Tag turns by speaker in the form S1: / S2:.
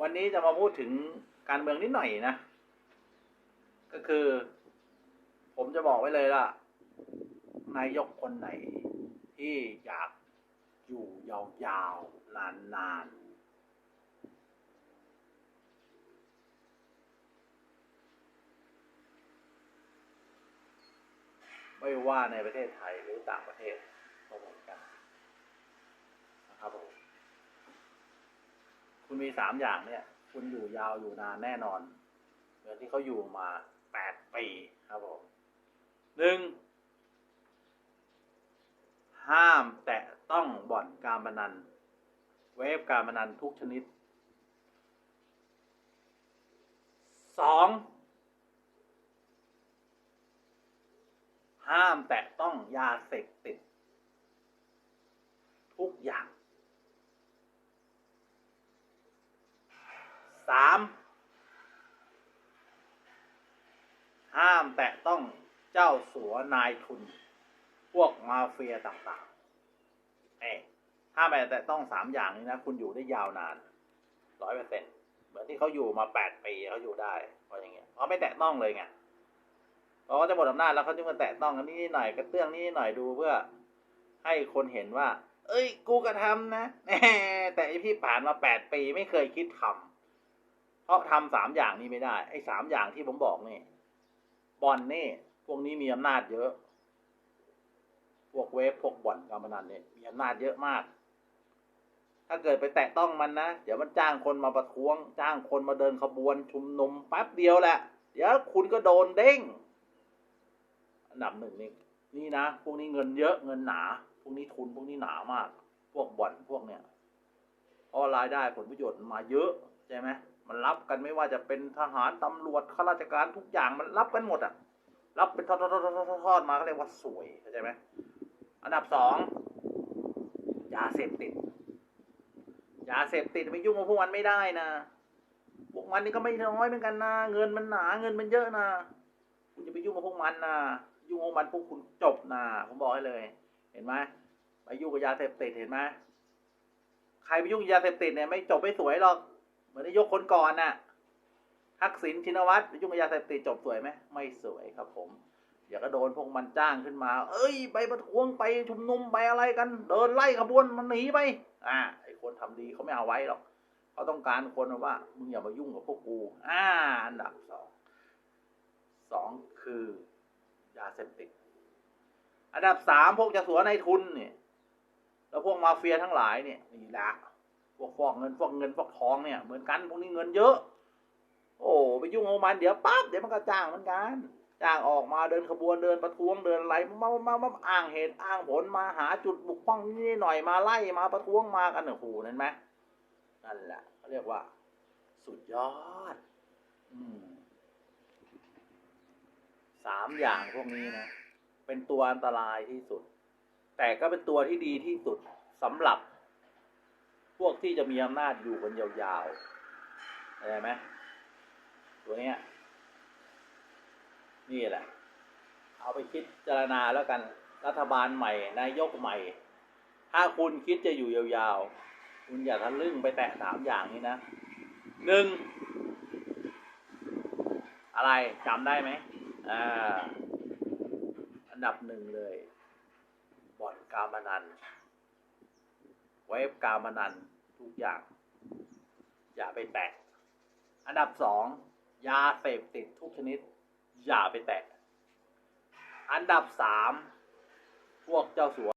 S1: วันนี้จะมาพูดถึงการเมืองนิดหน่อยนะ ก็คือ ผมจะบอกไว้เลยล่ะ นายกคนไหนที่อยากอยู่ยาวๆ นานๆ ไม่ว่าในประเทศไทยหรือต่างประเทศก็เหมือนกันนะครับผม มีสามอย่างเนี่ย คุณอยู่ยาวอยู่นานแน่นอน เหมือนที่เขาอยู่มาแปดปีครับผมหนึ่งห้ามแตะต้องบ่อนการพนัน เวฟการพนันทุกชนิดสองห้ามแตะต้องยาเสพติด ทุกอย่าง สามห้ามแตะต้องเจ้าสัวนายทุน พวกมาเฟียต่างๆเอ้ห้ามแตะต้องสามอย่างนี้นะ คุณอยู่ได้ยาวนานร้อยเปอร์เซ็นเหมือนที่เขาอยู่มาแปดปีเขาอยู่ได้เพราะอย่างเงี้ยเขาไม่แตะต้องเลยไงเพราะเขาจะหมดอำนาจแล้วเขาจึงมาแตะต้องกันนี่หน่อยกระเตื้องนี่หน่อยดูเพื่อ ให้คนเห็นว่า เอ้ย กูกระทำนะแหมแต่ไอพี่ผ่านมาแปดปีไม่เคยคิดทำเพราะทำสามอย่างนี้ไม่ได้ไอ้สามอย่างที่ผมบอกนี่ บอลนี่พวกนี้มีอำนาจเยอะ พวกเวฟพวกบอนการพนันเนี่ยมีอำนาจเยอะมาก ถ้าเกิดไปแตะต้องมันนะ เดี๋ยวมันจ้างคนมาประท้วง จ้างคนมาเดินขบวนชุมนุมแป๊บเดียวแหละ เดี๋ยวคุณก็โดนเด้ง อันดับหนึ่งนี่นี่นะ พวกนี้เงินเยอะเงินหนา พวกนี้ทุนพวกนี้หนามาก พวกบ่อนพวกเนี้ยเพราะรายได้ผลประโยชน์มันมาเยอะใช่ไหม มันรับกันไม่ว่าจะเป็นทหารตำรวจข้าราชการทุกอย่างมันรับกันหมดอะ รับเป็นทอดทอดทอดทอดทอดมาเขาเรียกว่าสวยเข้าใจไหมอันดับสองยาเสพติดยาเสพติดไปยุ่งกับพวกมันไม่ได้นะพวกมันนี่ก็ไม่น้อยเหมือนกันนะเงินมันหนาเงินมันเยอะนะคุณจะไปยุ่งกับพวกมันนะยุ่งกับมันพวกคุณจบนะผมบอกให้เลย เห็นไหมไปยุ่งกับยาเสพติดเห็นไหมใครไปยุ่งยาเสพติดเนี่ยไม่จบไม่สวยหรอก มือนนายกคนก่อนน่ะทักษิณชินวัตรไปยุ่งกับยาเสพติดจบสวยไหมไม่สวยครับผมเดี๋ยวก็โดนพวกมันจ้างขึ้นมา เอ้ย ไปประท้วงไปชุมนุมไปอะไรกัน เดินไล่ขบวนมันหนีไป อ่าไอคนทำดีเขาไม่เอาไว้หรอกเขาต้องการคนว่ามึงอย่ามายุ่งกับพวกกู อ่า อันดับสองสองคือยาเสพติด อันดับสามพวกจะสัวในทุนเนี่ย แล้วพวกมาเฟียทั้งหลายเนี่ยนี่แหละ พวกฟอกเงินฟอกเงินฟอกทองเนี่ยเหมือนกันพวกนี้เงินเยอะ โอ้ไปยุ่งกับมันเดี๋ยวปั๊บเดี๋ยวมันก็จ้างเหมือนกันจ้างออกมาเดินขบวนเดินประท้วงเดินอะไรมามามาอ้างเหตุอ้างผลมาหาจุดบุกป้องนี่หน่อยมาไล่มาประท้วงมากันโอ้โหนั่นไหมนั่นแหละเขาเรียกว่า สุดยอดอืมสามอย่างพวกนี้นะเป็นตัวอันตรายที่สุด แต่ก็เป็นตัวที่ดีที่สุดสำหรับ พวกที่จะมีอำนาจอยู่กันยาวๆเข้าใจไหมตัวเนี้ย นี่แหละ เอาไปคิดเจรณาแล้วกัน รัฐบาลใหม่ นายกใหม่ ถ้าคุณคิดจะอยู่ยาวๆ คุณอย่าทะลึ่งไปแตะสามอย่างนี้นะหนึ่งอะไรจำได้ไหมอ่าอันดับหนึ่งเลยบ่อนการพนัน เวฟการพนันทุกอย่าง อย่าไปแตะ อันดับสองยาเสพติดทุกชนิด อย่าไปแตะ อันดับสามพวกเจ้าสัว